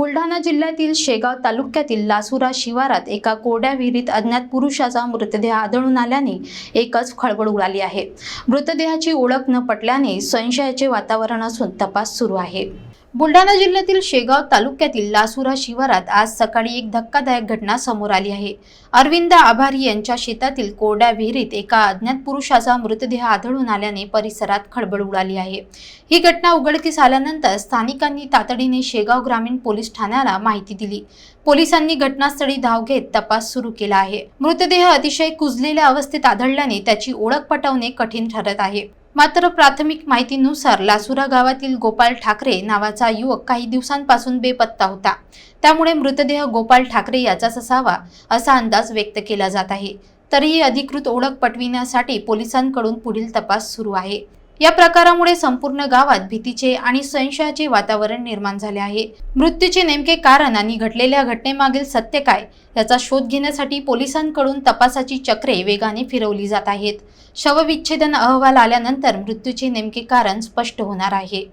बुलढाणा जिल्ह्यातील शेगाव तालुक्यातील लासुरा शिवारात एका कोरड्या विहिरीत अज्ञात पुरुषाचा मृतदेह आढळून आल्याने एकच खळबळ उडाली आहे. मृतदेहाची ओळख न पटल्याने संशयाचे वातावरण असून तपास सुरू आहे. बुलढाणा जिल्ह्यातील शेगाव तालुक्यातील लासुरा शिवारात आज सकाळी एक धक्कादायक घटना समोर आली आहे. अरविंद आभारी यांच्या शेतातील कोरड्या विहिरीत एका अज्ञात पुरुषाचा मृतदेह आढळून आल्याने परिसरात खळबळ उडाली आहे. ही घटना उघडकीस आल्यानंतर स्थानिकांनी तातडीने शेगाव ग्रामीण पोलीस ठाण्याला माहिती दिली. पोलिसांनी घटनास्थळी धाव घेत तपास सुरू केला आहे. मृतदेह अतिशय कुजलेल्या अवस्थेत आढळल्याने त्याची ओळख पटवणे कठीण ठरत आहे. मात्र प्राथमिक माहितीनुसार लासुरा गावातील गोपाल ठाकरे नावाचा युवक काही दिवसांपासून बेपत्ता होता. त्यामुळे मृतदेह गोपाल ठाकरे याचाच असावा असा अंदाज व्यक्त केला जात आहे. तरीही अधिकृत ओळख पटविण्यासाठी पोलिसांकडून पुढील तपास सुरू आहे. या प्रकारामुळे संपूर्ण गावात भीतीचे आणि संशयाचे वातावरण निर्माण झाले आहे. मृत्यूचे नेमके कारण आणि घडलेल्या घटनेमागील सत्य काय याचा शोध घेण्यासाठी पोलिसांकडून तपासाची चक्रे वेगाने फिरवली जात आहेत. शवविच्छेदन अहवाल आल्यानंतर मृत्यूचे नेमके कारण स्पष्ट होणार आहे.